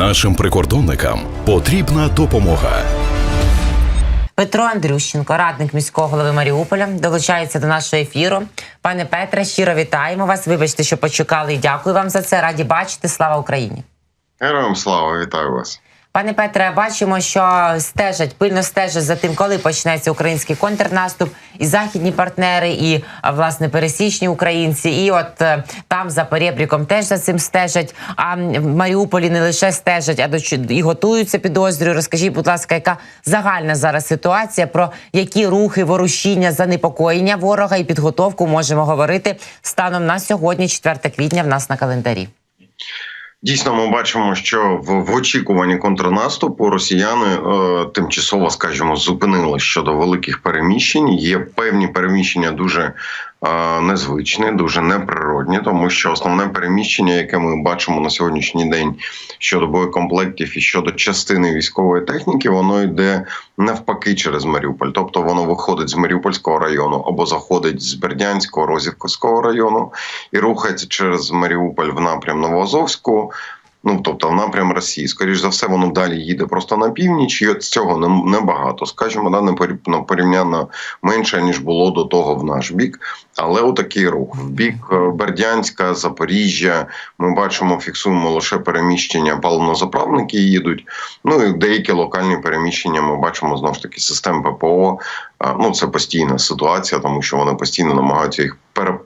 Нашим прикордонникам потрібна допомога. Петро Андрющенко, радник міського голови Маріуполя, долучається до нашого ефіру. Пане Петре, щиро вітаємо вас. Вибачте, що почекали і дякую вам за це. Раді бачити. Слава Україні. Героям слава, вітаю вас. Пане Петре, бачимо, що стежать пильно стежать за тим, коли почнеться український контрнаступ, і західні партнери, і власне пересічні українці. І от е, там за перебріком теж за цим стежать. А в Маріуполі не лише стежать, а до і готуються підозрюю. Розкажіть, будь ласка, яка загальна зараз ситуація? Про які рухи, ворушіння, занепокоєння ворога і підготовку можемо говорити станом на сьогодні, 4 квітня, в нас на календарі. Дійсно, ми бачимо, що в, очікуванні контрнаступу росіяни е, тимчасово, скажімо, зупинили щодо великих переміщень. Є певні переміщення дуже е, незвичні, дуже неприродні, тому що основне переміщення, яке ми бачимо на сьогоднішній день щодо боєкомплектів і щодо частини військової техніки, воно йде навпаки через Маріуполь. Тобто воно виходить з Маріупольського району або заходить з Бердянського, Розівського району і рухається через Маріуполь в напрям Новоазовську. Ну тобто в напрям Росії, скоріш за все, воно далі їде просто на північ, і от цього небагато. Скажімо, да, не ну, порівняно менше ніж було до того в наш бік. Але отакий рух в бік е, Бердянська, Запоріжжя. Ми бачимо, фіксуємо лише переміщення паливнозаправники їдуть. Ну і деякі локальні переміщення. Ми бачимо знову ж таки систем ППО. Ну це постійна ситуація, тому що вони постійно намагаються їх пере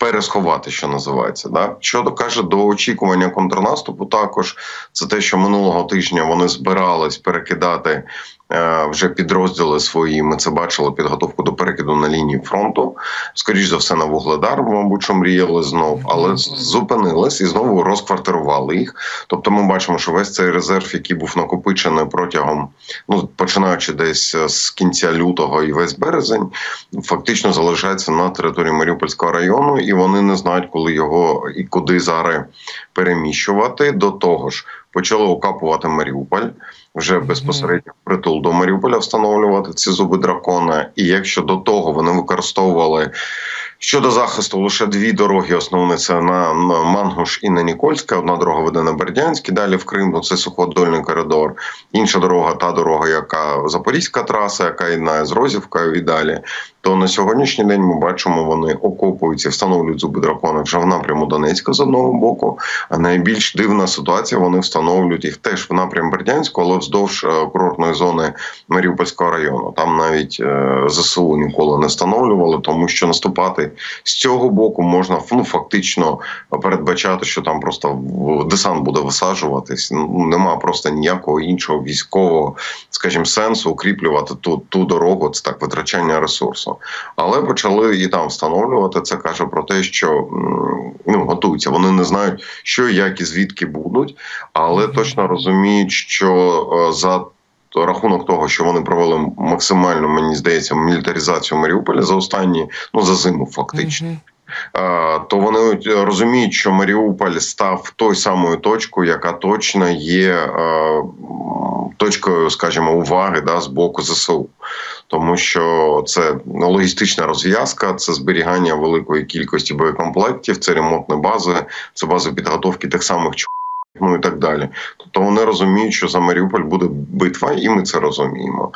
пересховати, що називається. Да? Щодо каже до очікування контрнаступу, також це те, що минулого тижня вони збирались перекидати вже підрозділи свої. Ми це бачили підготовку до перекиду на лінії фронту. Скоріш за все, на вугледар, мабуть, що мріяли знов, але зупинились і знову розквартирували їх. Тобто, ми бачимо, що весь цей резерв, який був накопичений протягом, ну починаючи десь е, з кінця лютого і весь березень, фактично залишається на території Маріупольського району, і вони не знають, коли його і куди зараз переміщувати. До того ж, почали окапувати Маріуполь вже безпосередньо притул до Маріуполя встановлювати ці зуби дракона. І якщо до того вони використовували щодо захисту лише дві дороги, основні це на, Мангуш і на Нікольське. Одна дорога веде на Бердянськ, далі в Крим, ну, це суходольний коридор. Інша дорога, та дорога, яка Запорізька траса, яка єднає з Розівкою і далі. То на сьогоднішній день ми бачимо, вони окопуються, встановлюють зуби дракона вже в напряму Донецька з одного боку. А найбільш дивна ситуація, вони встановлюють їх теж в напрям Бердянську, але вздовж е, курортної зони Маріупольського району. Там навіть е, ЗСУ ніколи не встановлювали, тому що наступати з цього боку можна ну, фактично передбачати, що там просто десант буде висаджуватись. Ну нема просто ніякого іншого військового, скажімо, сенсу укріплювати ту, ту дорогу. Це так витрачання ресурсу. Але почали і там встановлювати. Це каже про те, що ну готуються. Вони не знають, що як і звідки будуть, але точно розуміють, що за рахунок того, що вони провели максимальну, мені здається, мілітаризацію Маріуполя за останні, ну за зиму, фактично. Мгм. Е, То вони розуміють, що Маріуполь став той самою точкою, яка точно є е, точкою, скажімо, уваги да, з боку ЗСУ, тому що це логістична розв'язка, це зберігання великої кількості боєкомплектів, це ремонтні бази, це бази підготовки тих самих ну і так далі. Тобто вони розуміють, що за Маріуполь буде битва, і ми це розуміємо.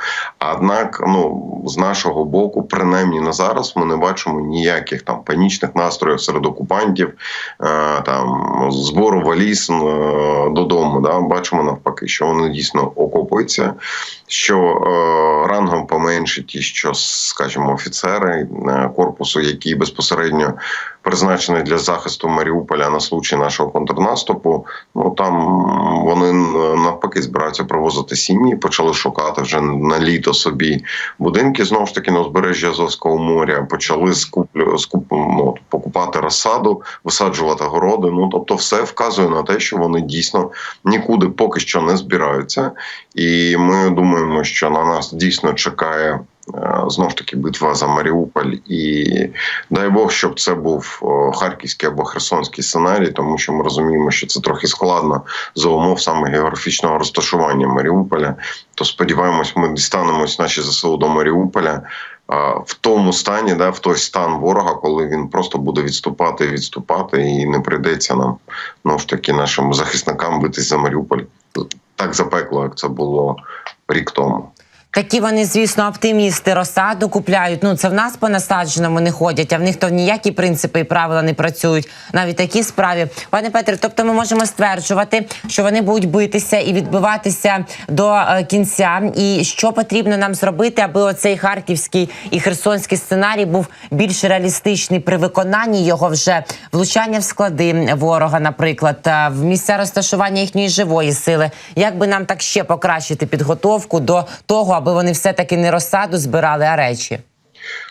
Однак, ну з нашого боку, принаймні на зараз, ми не бачимо ніяких там панічних настроїв серед окупантів, е, там збору валіз е, додому. Да, бачимо навпаки, що вони дійсно окопуються, що е, рангом поменше ті, що, скажімо, офіцери корпусу, які безпосередньо призначений для захисту Маріуполя на случай нашого контрнаступу. Ну там вони е, навпаки збираються провозити сім'ї, почали шукати вже на літо собі будинки знову ж таки на узбережжі Азовського моря. Почали скуплю скуп, ну, покупати розсаду, висаджувати городи. Ну тобто, все вказує на те, що вони дійсно нікуди поки що не збираються, і ми думаємо, що на нас дійсно чекає. Е, Знов ж таки битва за Маріуполь, і дай Бог, щоб це був харківський або херсонський сценарій, тому що ми розуміємо, що це трохи складно за умов саме географічного розташування Маріуполя. То сподіваємось, ми дістанемось наші ЗСУ до Маріуполя. в тому стані, да, в той стан ворога, коли він просто буде відступати відступати, і не прийдеться нам ну ж таки нашим захисникам битись за Маріуполь так запекло, як це було рік тому. Такі вони, звісно, оптимісти розсаду купляють. Ну це в нас по насадженому не ходять, а в них то ніякі принципи і правила не працюють. Навіть такі справі. Пане Петре, тобто ми можемо стверджувати, що вони будуть битися і відбиватися до е, кінця. І що потрібно нам зробити, аби оцей харківський і херсонський сценарій був більш реалістичний при виконанні його вже влучання в склади ворога, наприклад, в місця розташування їхньої живої сили. Як би нам так ще покращити підготовку до того, аби вони все таки не розсаду збирали, а речі?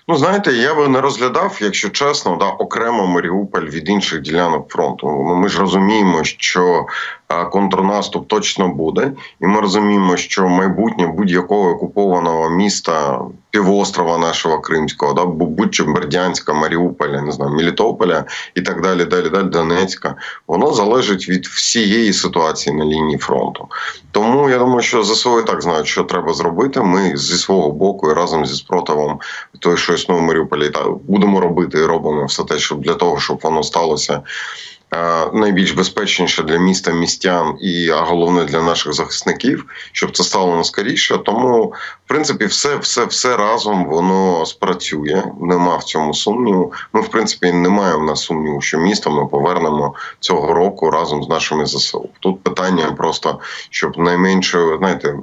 Ну, знаєте, я би не розглядав, якщо чесно, да, окремо Маріуполь від інших ділянок фронту. Ну, Ми ж розуміємо, що е, контрнаступ точно буде, і ми розуміємо, що майбутнє будь-якого окупованого міста, півострова нашого Кримського, да, бу- будь-чи Бердянська, Маріуполя, не знаю, Мелітополя і так далі, далі, далі, Донецька, воно залежить від всієї ситуації на лінії фронту. Тому я думаю, що ЗСУ і так знають, що треба зробити. Ми зі свого боку і разом зі спротивом той, що існує в Маріуполі, та будемо робити і робимо все те, щоб для того, щоб воно сталося. Е, Найбільш безпечніше для міста, містян і а головне для наших захисників, щоб це стало наскоріше. Тому, в принципі, все, все, все разом воно спрацює. Нема в цьому сумніву. Ми, в принципі, немає в нас сумніву, що місто ми повернемо цього року разом з нашими ЗСУ. Тут питання просто, щоб найменше, знаєте,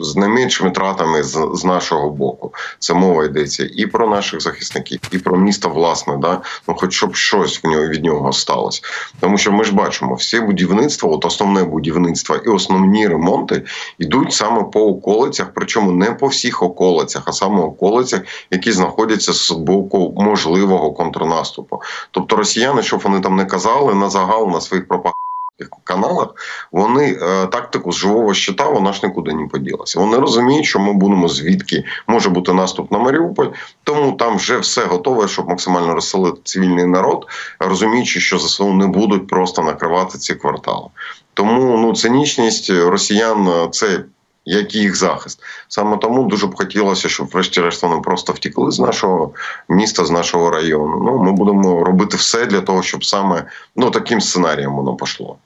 з найменшими тратами з, з нашого боку. Це мова йдеться і про наших захисників, і про місто, власне, да? ну хоч щоб щось в нього від нього сталося. Тому що ми ж бачимо, всі будівництво, от основне будівництво і основні ремонти йдуть саме по околицях, причому не по всіх околицях, а саме околицях, які знаходяться з боку можливого контрнаступу. Тобто росіяни, щоб вони там не казали на загал на своїх пропагандних каналах, вони е, тактику з живого щита вона ж нікуди не поділася. Вони розуміють, що ми будемо звідки може бути наступ на Маріуполь, тому там вже все готове, щоб максимально розселити цивільний народ, розуміючи, що ЗСУ не будуть просто накривати ці квартали. Тому ну цинічність росіян е, це. Як їх захист, саме тому дуже б хотілося, щоб врешті-решт вони просто втікли з нашого міста, з нашого району. Ну ми будемо робити все для того, щоб саме ну таким сценарієм воно пішло.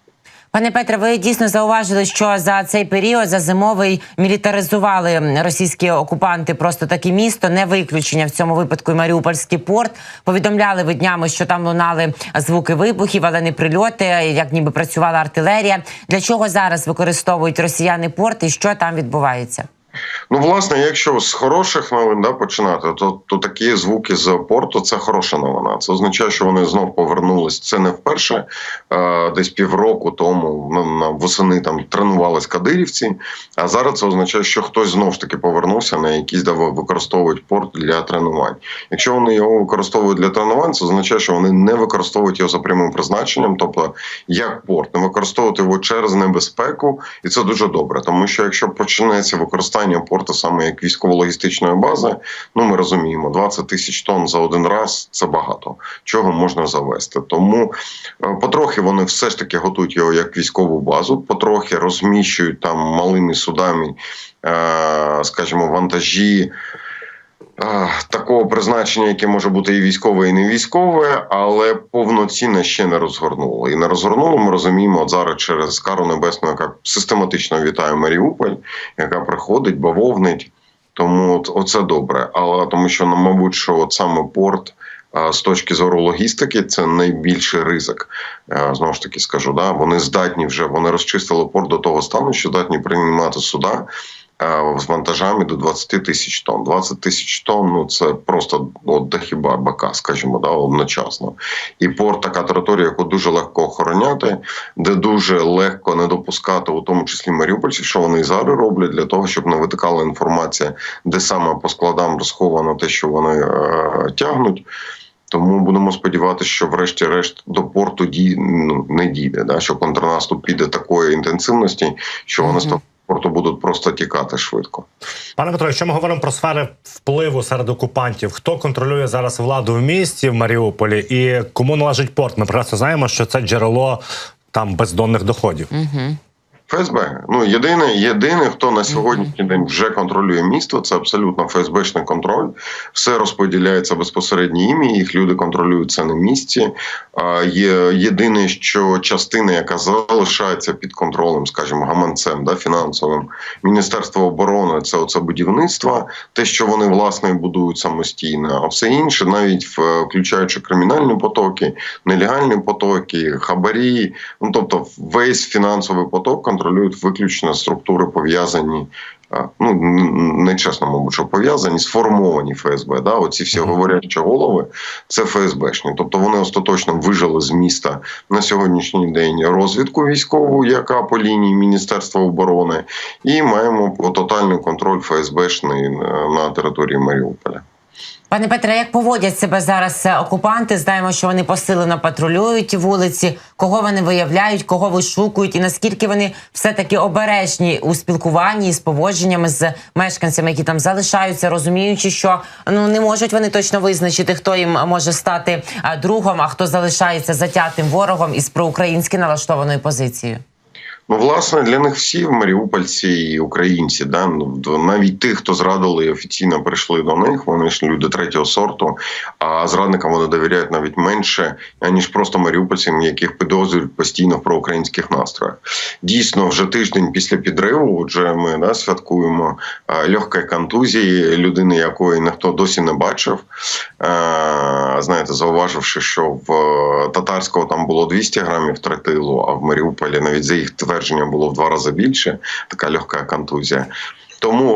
Пане Петре, ви дійсно зауважили, що за цей період за зимовий мілітаризували російські окупанти просто таке місто, не виключення в цьому випадку і Маріупольський порт. Повідомляли ви днями, що там лунали звуки вибухів, але не прильоти, як ніби працювала артилерія. Для чого зараз використовують росіяни порт і що там відбувається? Ну, власне, якщо з хороших новин да, починати, то, то такі звуки з порту це хороша новина. Це означає, що вони знов повернулись. Це не вперше. Десь півроку тому на, на восени там тренувались кадирівці. А зараз це означає, що хтось знов ж таки повернувся на якісь да, використовують порт для тренувань. Якщо вони його використовують для тренувань, це означає, що вони не використовують його за прямим призначенням, тобто як порт, не використовувати його через небезпеку, і це дуже добре, тому що якщо почнеться використання порту саме як військово-логістичної бази, ну ми розуміємо, 20 тисяч тонн за один раз це багато. Чого можна завести? Тому е, потрохи вони все ж таки готують його як військову базу, потрохи розміщують там малими судами, е, скажімо, вантажі. Такого призначення, яке може бути і військове, і не військове, але повноцінно ще не розгорнуло. І не розгорнуло. Ми розуміємо от зараз через кару небесну, яка систематично вітає Маріуполь, яка приходить, бавовнить. Тому от, оце добре. Але тому, що ну, мабуть, що от саме порт. З точки зору логістики, це найбільший ризик. Е, Знову ж таки скажу, да вони здатні вже вони розчистили порт до того стану, що здатні приймати суда з вантажами до 20 тисяч тонн. 20 тисяч тонн ну це просто от до хіба бака, скажімо, да, одночасно. І порт така територія, яку дуже легко охороняти, де дуже легко не допускати, у тому числі маріупольців, що вони і зараз роблять для того, щоб не витикала інформація, де саме по складам розховано те, що вони е, тягнуть. Тому будемо сподіватися, що врешті-решт до порту ді, ну, не дійде, да? що контрнаступ піде такої інтенсивності, що вони з того порту будуть просто тікати швидко. Пане Петро, якщо ми говоримо про сфери впливу серед окупантів, хто контролює зараз владу в місті в Маріуполі і кому належить порт? Ми прекрасно знаємо, що це джерело там бездонних доходів. ФСБ. Ну єдине, єдине, хто на сьогоднішній день вже контролює місто, це абсолютно ФСБшний контроль. Все розподіляється безпосередньо ім'я, їх люди контролюють це на місці. А є єдине, що частина, яка залишається під контролем, скажімо, гаманцем да, фінансовим Міністерства оборони, це оце будівництво, те, що вони власне будують самостійно, а все інше, навіть включаючи кримінальні потоки, нелегальні потоки, хабарі, ну тобто весь фінансовий поток контролюють виключно структури пов'язані. а, Ну н- нечесно, мабуть, що пов'язані, сформовані ФСБ. Да? Оці всі говорячі голови це ФСБшні. Тобто вони остаточно вижили з міста на сьогоднішній день розвідку військову, яка по лінії Міністерства оборони, і маємо тотальний контроль ФСБшний е, на території Маріуполя. Пане Петре, як поводять себе зараз е, окупанти? Знаємо, що вони посилено патрулюють вулиці. Кого вони виявляють, кого вишукують, і наскільки вони все таки обережні у спілкуванні з поводженнями з мешканцями, які там залишаються, розуміючи, що ну не можуть вони точно визначити, хто їм може стати другом, а хто залишається затятим ворогом із проукраїнськи налаштованою позицією. Ну, власне, для них всі маріупольці і українці, да ну, навіть тих, хто зрадили і офіційно прийшли до них, вони ж люди третього сорту. А зрадникам вони довіряють навіть менше, аніж просто маріупольцям, яких підозрюють постійно в проукраїнських настроях. Дійсно, вже тиждень після підриву, отже, ми да, святкуємо легкої контузії людини, якої ніхто досі не бачив. Знаєте, зауваживши, що в е, татарського там було 200 грамів тротилу, а в Маріуполі навіть за їх твердженням було в два рази більше. Така легка контузія. Тому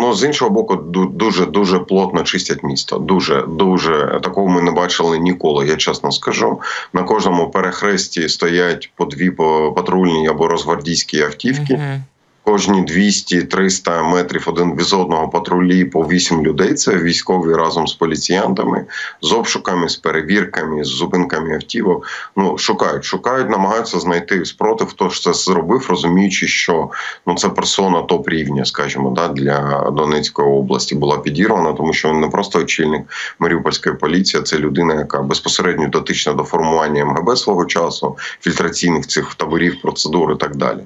ну з іншого боку, ду- дуже дуже плотно чистять місто. Дуже дуже такого ми не бачили ніколи. Я чесно скажу. На кожному перехресті стоять по дві патрульні або розгвардійські автівки. Мгм. Кожні 200-300 метрів один від одного патрулі по 8 людей. Це військові разом з поліціянтами, з обшуками, з перевірками, з зупинками автівок. Ну шукають, шукають, намагаються знайти спротив, хто ж це зробив, розуміючи, що ну це персона топ рівня, скажімо, да, для Донецької області була підірвана, тому що він не просто очільник Маріупольської поліції, а це людина, яка безпосередньо дотична до формування МГБ свого часу, фільтраційних цих таборів, процедур і так далі.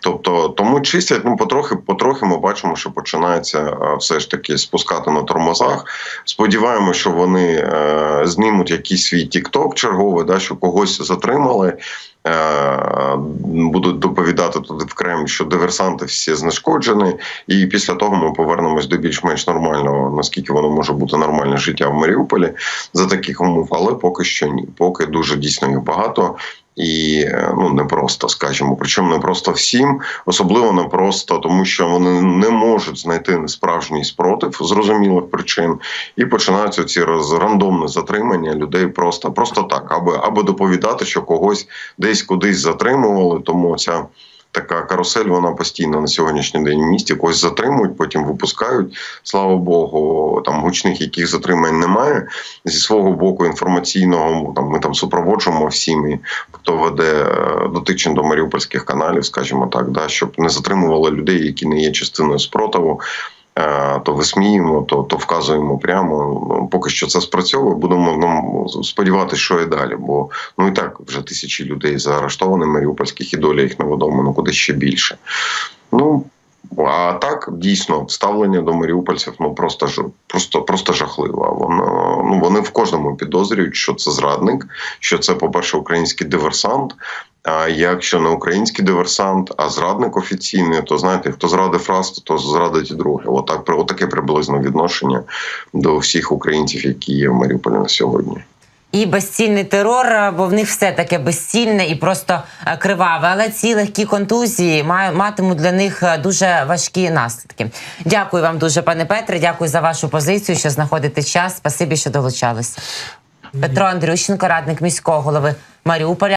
Тобто, тому чистять, ну потрохи, потрохи ми бачимо, що починається е, все ж таки спускати на тормозах. Сподіваємося, що вони е, знімуть якийсь свій тікток черговий, да, що когось затримали. Е, будуть доповідати туди в Кремль, що диверсанти всі знешкоджені, і після того ми повернемось до більш-менш нормального, наскільки воно може бути нормальне життя в Маріуполі за таких умов, але поки що ні. Поки дуже дійсно їх багато. І е, ну не просто, скажімо, причому не просто всім, особливо не просто, тому що вони не можуть знайти справжній спротив зрозумілих причин, і починаються ці роз рандомне затримання людей просто просто так, аби аби доповідати, що когось десь кудись затримували. Тому ця така карусель, вона постійно на сьогоднішній день в місті когось затримують, потім випускають. Слава Богу, там гучних яких затримань немає. Зі свого боку інформаційного там ми там супроводжуємо всіми, хто веде дотичен до маріупольських каналів, скажімо так, да, щоб не затримували людей, які не є частиною спротиву. Е, То висміємо, то, то вказуємо прямо. Ну, Поки що це спрацьовує. Будемо ну, сподіватися, що і далі. Бо ну і так вже тисячі людей заарештовані маріупольських і доля їх невідома, ну куди ще більше. Ну а так дійсно ставлення до маріупольців ну просто просто просто жахливо. Воно ну вони в кожному підозрюють, що це зрадник, що це, по-перше, український диверсант. А якщо не український диверсант, а зрадник офіційний, то знаєте, хто зрадив раз, то зрадить і друге. Отак отаке приблизно відношення до всіх українців, які є в Маріуполі на сьогодні. І безцільний терор, бо в них все таке безцільне і просто е, криваве. Але ці легкі контузії матимуть для них е, дуже важкі наслідки. Дякую вам дуже, пане Петре. Дякую за вашу позицію, що знаходите час. Спасибі, що долучалися. Петро Андрющенко, радник міського голови Маріуполя.